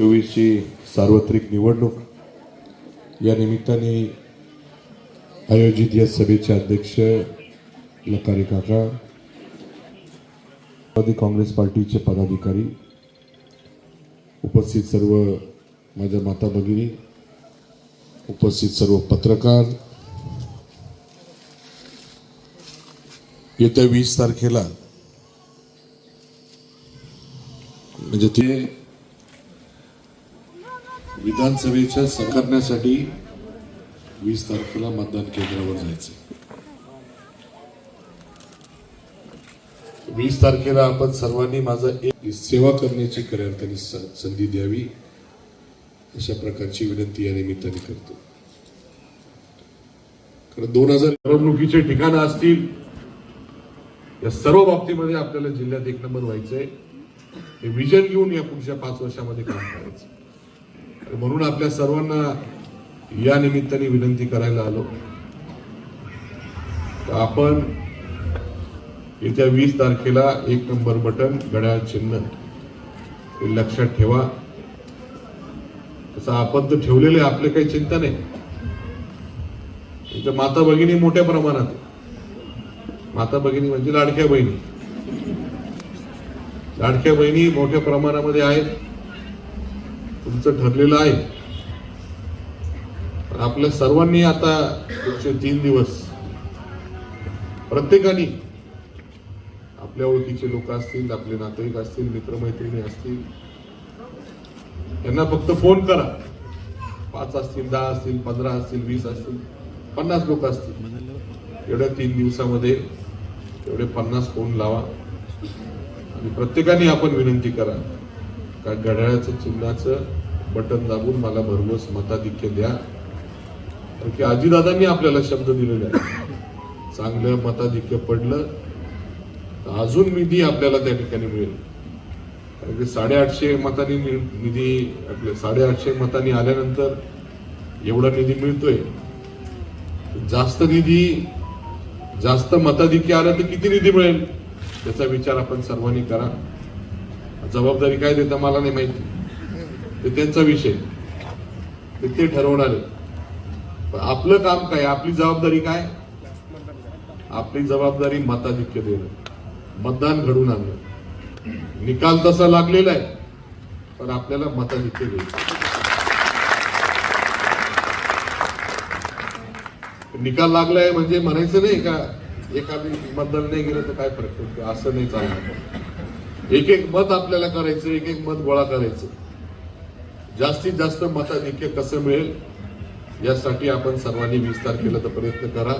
चोवीसची सार्वत्रिक निवडणूक. या निमित्ताने आयोजित या सभेचे अध्यक्ष लकारी काका राष्ट्रवादी काँग्रेस पार्टीचे पदाधिकारी उपस्थित सर्व माझ्या माता भगिनी उपस्थित सर्व पत्रकार येत्या वीस तारखेला म्हणजे ते विधानसभेच्या संघटनेसाठी वीस तारखेला मतदान केंद्रावर जायचं. वीस तारखेला आपण सर्वांनी माझा एक सेवा करण्याची खऱ्या अर्थाने संधी द्यावी अशा प्रकारची विनंती या निमित्ताने करतो. कारण दोन हजार करमणुकीचे ठिकाणं असतील या सर्व बाबतीमध्ये आपल्याला जिल्ह्यात एक नंबर व्हायचंय. हे विजन घेऊन या पुढच्या पाच वर्षामध्ये काम करायचं. म्हणून आपल्या सर्वांना या निमित्ताने विनंती करायला आलो. तर आपण येत्या वीस तारखेला एक नंबर बटन घड्याळ चिन्ह हे लक्षात ठेवा. तसं आपण तर ठेवलेले आपले काही चिंता नाही. इथं माता भगिनी मोठ्या प्रमाणात माता भगिनी म्हणजे लाडक्या बहिणी. लाडक्या बहिणी मोठ्या प्रमाणामध्ये आहेत. तुमचं ठरलेलं आहे. पण आपल्या सर्वांनी आता पुढचे तीन दिवस प्रत्येकाने आपल्या ओळखीचे लोक असतील आपले नातेवाईक असतील मित्रमैत्रिणी असतील त्यांना फक्त फोन करा. पाच असतील दहा असतील पंधरा असतील वीस असतील पन्नास लोक असतील. एवढ्या तीन दिवसामध्ये एवढे पन्नास फोन लावा. आणि प्रत्येकाने आपण विनंती करा का घड्याळाचं चिन्हाचं बटन दाबून मला भरघोस मताधिक्य द्या. कारण की आजीदादांनी आपल्याला शब्द दिलेले आहे चांगलं मताधिक्य पडलं तर अजून निधी आपल्याला त्या ठिकाणी मिळेल. कारण की साडेआठशे मतांनी निधी आपल्या साडेआठशे मतांनी आल्यानंतर एवढा निधी मिळतोय. जास्त निधी जास्त मताधिक्य आलं तर किती निधी मिळेल? त्याचा विचार आपण सर्वांनी करा. जबाबदारी काय देता मला नाही माहिती. ते त्यांचा विषय. ते ते ठरवणार आहे आपलं काम काय? आपली जबाबदारी काय? आपली जबाबदारी मताधिक्य देणं. मतदान घडून आणलं निकाल तसा लागलेला आहे पण आपल्याला मताधिक्य देणं. निकाल लागलाय म्हणजे म्हणायचं नाही का एखादी मतदान नाही गेलं तर काय फरक पडतो? असं नाही चालणार. एक एक मत आपल्याला करायचं एक एक मत गोळा करायचं. जास्तीत जास्त मताधिक्य कसं मिळेल यासाठी आपण सर्वांनी वीस तारखेला तर प्रयत्न करा.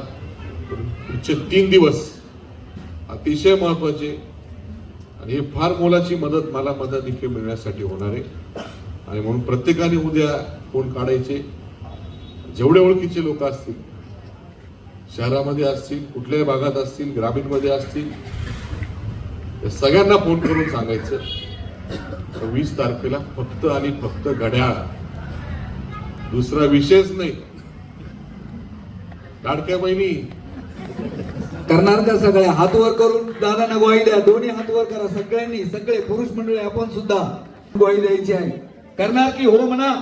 पुढचे तीन दिवस अतिशय महत्त्वाचे आणि हे फार मोलाची मदत मला मताधिक्य मिळण्यासाठी होणार आहे. आणि म्हणून प्रत्येकाने उद्या फोन काढायचे. जेवढे ओळखीचे लोक असतील शहरामध्ये असतील कुठल्याही भागात असतील ग्रामीणमध्ये असतील या सगळ्यांना फोन करून सांगायचं. वीस तारखेला फक्त आणि फक्त घड्याळ. दुसरा विषयच नाही. लाडक्या बहिणी करणार का सगळ्या हात वर करून दादांना ग्वाही द्या. दोन्ही हात वर करा. सगळ्यांनी सगळे पुरुष मंडळी आपण सुद्धा ग्वाही द्यायची आहे. करणार की हो म्हणा?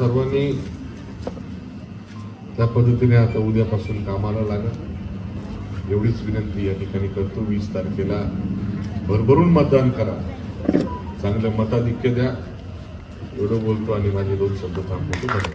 सर्वांनी त्या पद्धतीने आता उद्यापासून कामाला लागत एवढीच विनंती या ठिकाणी करतो. वीस तारखेला भरभरून मतदान करा. चांगलं मताधिक्य द्या. एवढं बोलतो आणि माझे दोन शब्द थांबवतो.